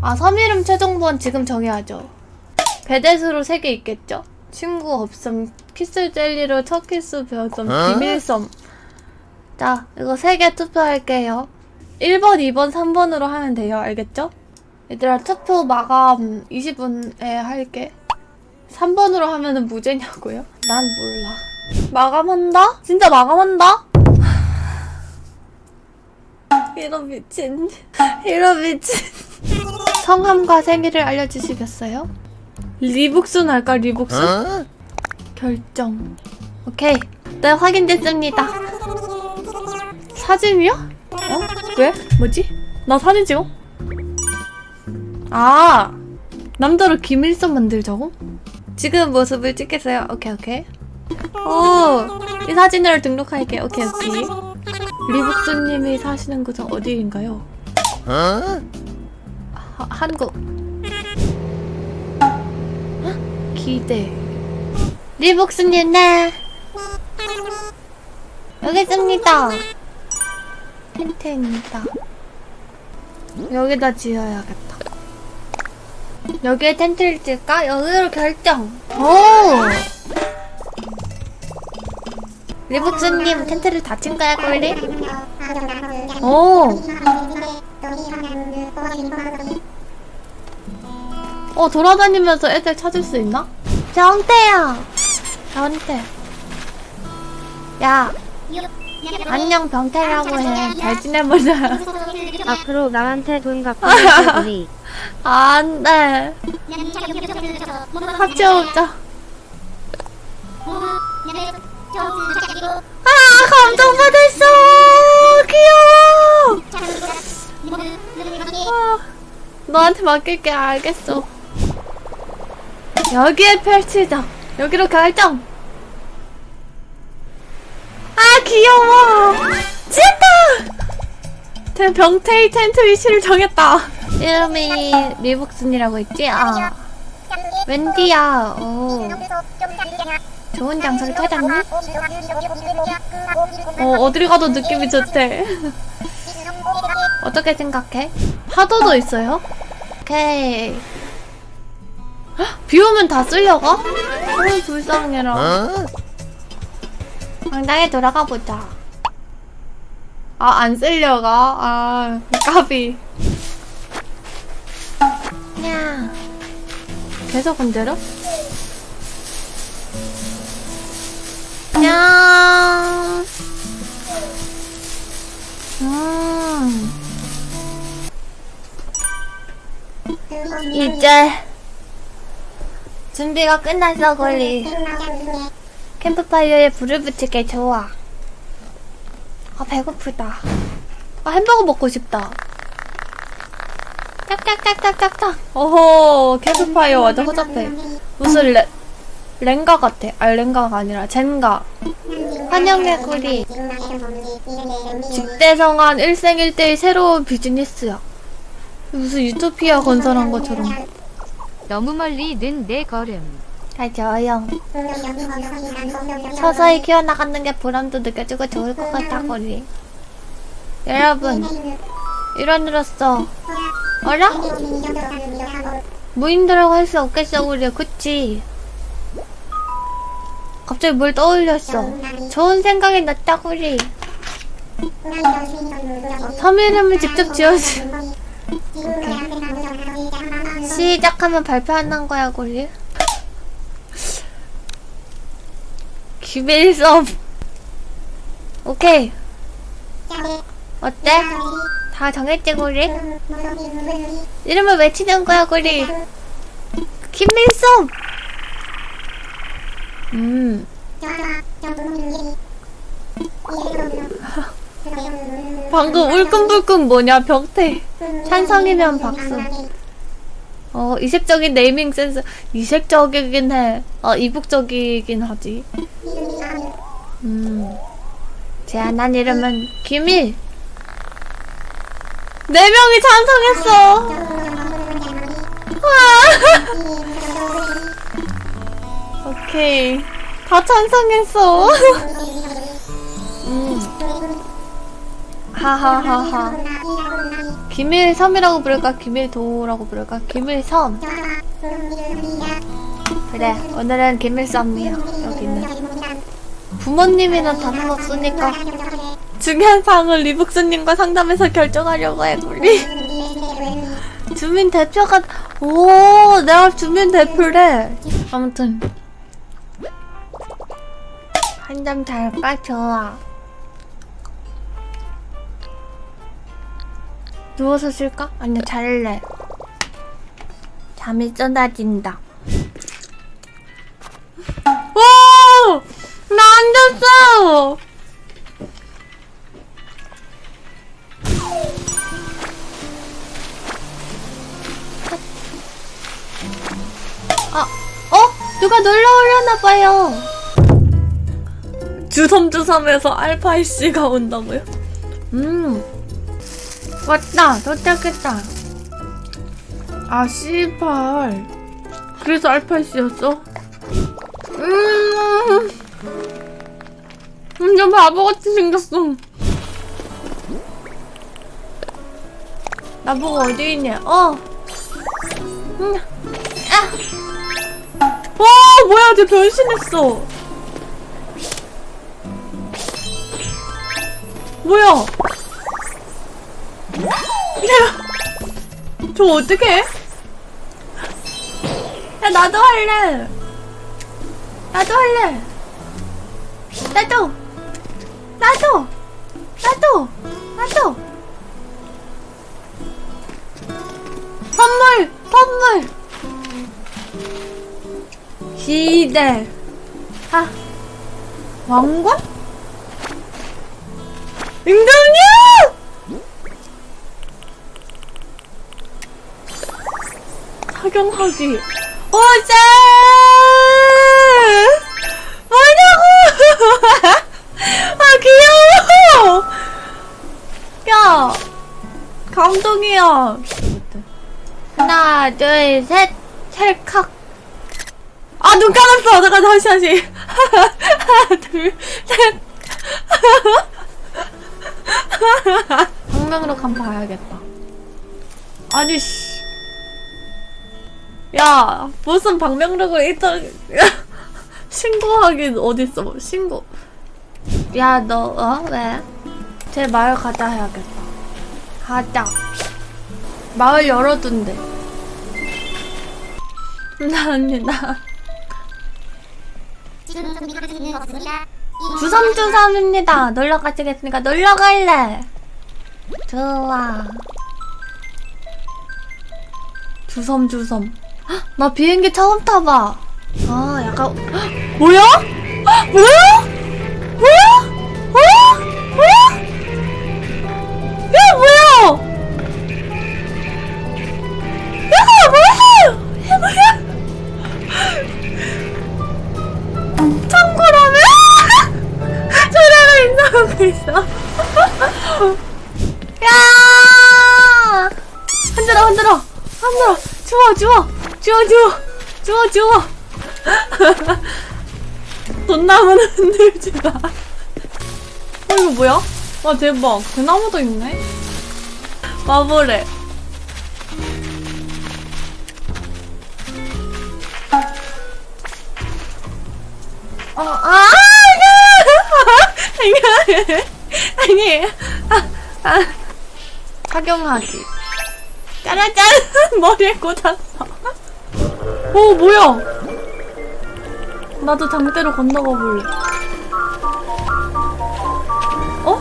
아, 섬 이름 최종본 지금 정해야죠. 배대수로 3개 있겠죠? 친구 없음, 키스 젤리로 첫 키스 배웠음, 어? 비밀섬. 자, 이거 3개 투표할게요. 1번, 2번, 3번으로 하면 돼요. 알겠죠? 얘들아, 투표 마감 20분에 할게. 3번으로 하면은 무죄냐고요? 난 몰라. 마감한다? 진짜 마감한다? 이런 미친. 이런 미친. 성함과 생일을 알려주시겠어요? 리북순 할까 리북순? 어? 결정 오케이 네 확인됐습니다 사진이요? 어? 왜? 뭐지? 나 사진 찍어? 아 남자로 기밀선 만들자고? 지금 모습을 찍겠어요? 오케이 오케이. 오이 사진을 등록할게. 오케이 오케이. 리북순님이 사시는 곳은 어디인가요? 어? 하, 한국. 헉, 기대. 리복스님 네. 여기 있습니다. 텐트입니다. 여기다 지어야겠다 여기에 텐트를 칠까? 여기로 결정 오 리복스님 텐트를 다친 거야 꼴리? 오 어, 돌아다니면서 애들 찾을 수 있나? 병태야! 병태. 야, 안녕 병태라고 해. 잘 지내보자. 앞으로 나한테 돈 갚아줄 우리 안 돼. 같이 오자. 아, 감동받았어! 귀여워! 아, 너한테 맡길게, 알겠어. 여기에 펼치자. 여기로 결정! 아, 귀여워! 진짜! 대- 병태의 텐트 위치를 정했다. 이름이 리복슨이라고 했지? 아. 웬디야. 오. 좋은 장소를 찾았니? 어, 어디를 가도 느낌이 좋대. 어떻게 생각해? 파도도 있어요? 오케이. 헉, 비 오면 다 쓸려가? 어이, 불쌍해라. 어? 당당히 돌아가 보자. 아, 안 쓸려가? 아, 까비. 야. 계속 건드려? 야. 음. 이제 준비가 끝났어, 걸리. 캠프파이어에 불을 붙이게 좋아. 아 배고프다. 아 햄버거 먹고 싶다. 짝짝짝짝짝짝. 오호 캠프파이어 완전 허접해. 무슨 레 렌가 같아. 아 렌가가 아니라 젠가. 환영의 구리. 직대성한 일생일대의 새로운 비즈니스야. 무슨 유토피아 건설한 것처럼. 너무 멀리 는 내 걸음 잘 조용. 서서히 키워나가는 게 보람도 느껴지고 좋을 것 같아, 거리. 여러분, 일원으로서, 어라? 무인도라고 할 수 없겠어, 우리. 그치? 갑자기 뭘 떠올렸어. 좋은 생각이 났다, 우리. 섬 이름을 직접 지어주. 시작하면 발표하는 거야, 고리. 기밀섬. 오케이. 어때? 다 정했지, 고리? 이름을 외치는 거야, 고리. 김밀섬! 음. 방금 울끈불끈 뭐냐, 병태. 찬성이면 박수. 어, 이색적인 네이밍 센스. 이색적이긴 해. 어, 이국적이긴 하지. 음. 제안한 이름은 김일. 네 명이 찬성했어. 와. 오케이. 다 찬성했어. 음. 하하하하. 김일섬이라고 부를까? 김일도라고 부를까? 김일섬. 그래, 오늘은 김일섬이야, 여기는. 부모님이랑 다 먹었으니까. 중요한 사항을 리북스님과 상담해서 결정하려고 해, 우리. 주민 대표가, 오, 내가 주민 대표래. 아무튼. 한잔 잘까? 좋아. 누워서 쉴까? 아니, 잘래. 잠이 쏟아진다. 누가 놀러 오려나봐요. 주섬주섬에서 알파이씨가 온다고요? 음. 왔다. 도착했다. 아, 씨발. 그래서 알파이씨였어? 음. 완전 바보같이 생겼어. 나보고 어디 있냐? 어. 음. 아. 와, 뭐야, 쟤 변신했어. 뭐야? 야, 저 어떡해? 야, 나도 할래. 나도 할래. 나도. 나도. 나도. 나도. 선물. 선물. 시대. 아. 왕관? 임금님! 착용하기. 오제! 뭐냐고! 아, 귀여워! 야! 감동이야. 하나, 둘, 셋, 찰칵. 아, 눈 감았어! 잠깐, 다시, 다시. 하나, 둘, 셋. 방명으로 간 봐야겠다. 아니, 씨. 야, 무슨 방명록을 일단 신고하긴 어딨어? 신고. 야, 너, 어? 왜? 제 마을 가자 해야겠다. 가자. 마을 열어둔대. 감사합니다. 주섬주섬입니다. 놀러 가시겠습니까? 놀러 갈래. 좋아. 주섬주섬. 헉, 나 비행기 처음 타봐. 아, 약간 뭐야? 뭐야? 흔들어. 주워, 주워, 주워, 주워, 주워, 주워. 돈 나무는 흔들지 마. 어, 이거 뭐야? 와, 대박. 대나무도 있네. 마블에. 어, 아, 아니, 아니, 아, 아, 착용하기. 짜라짠! 머리에 꽂았어. 오, 뭐야? 나도 장대로 건너가 볼래. 어?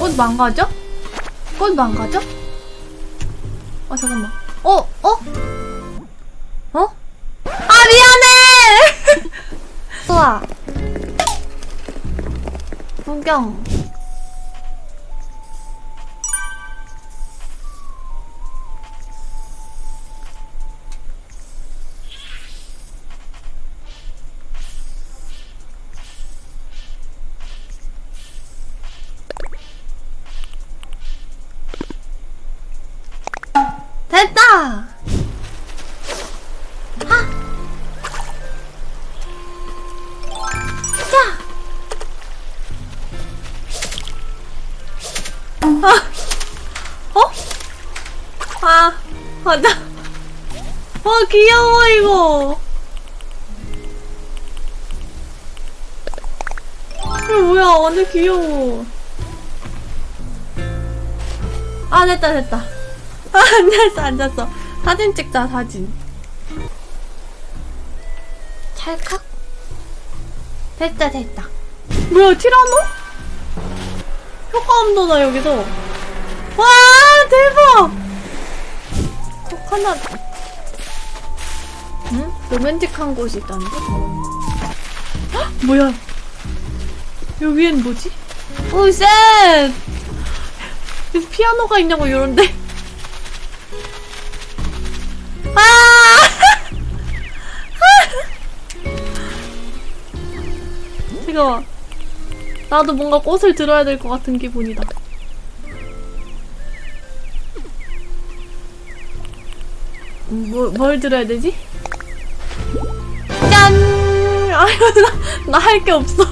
꽃 망가져? 꽃 망가져? 아, 잠깐만. 어? 어? 어? 아, 미안해! 우와. 구경. 어? 아, 맞아. 와, 귀여워, 이거. 이거 뭐야, 완전 귀여워. 아, 됐다, 됐다. 아, 앉았어, 앉았어. 사진 찍자, 사진. 찰칵. 됐다, 됐다. 뭐야, 티라노? 효과음도나, 여기서. 와, 대박! 어, 하나. 응? 로맨틱한 곳이 있다는데? 헉, 뭐야? 여기엔 뭐지? 오, 셋! 여기 피아노가 있냐고, 이런데. 아! 잠깐만. 나도 뭔가 꽃을 들어야 될 것 같은 기분이다. 음, 뭐, 뭘 들어야 되지? 짠! 아, 나할 게 없어.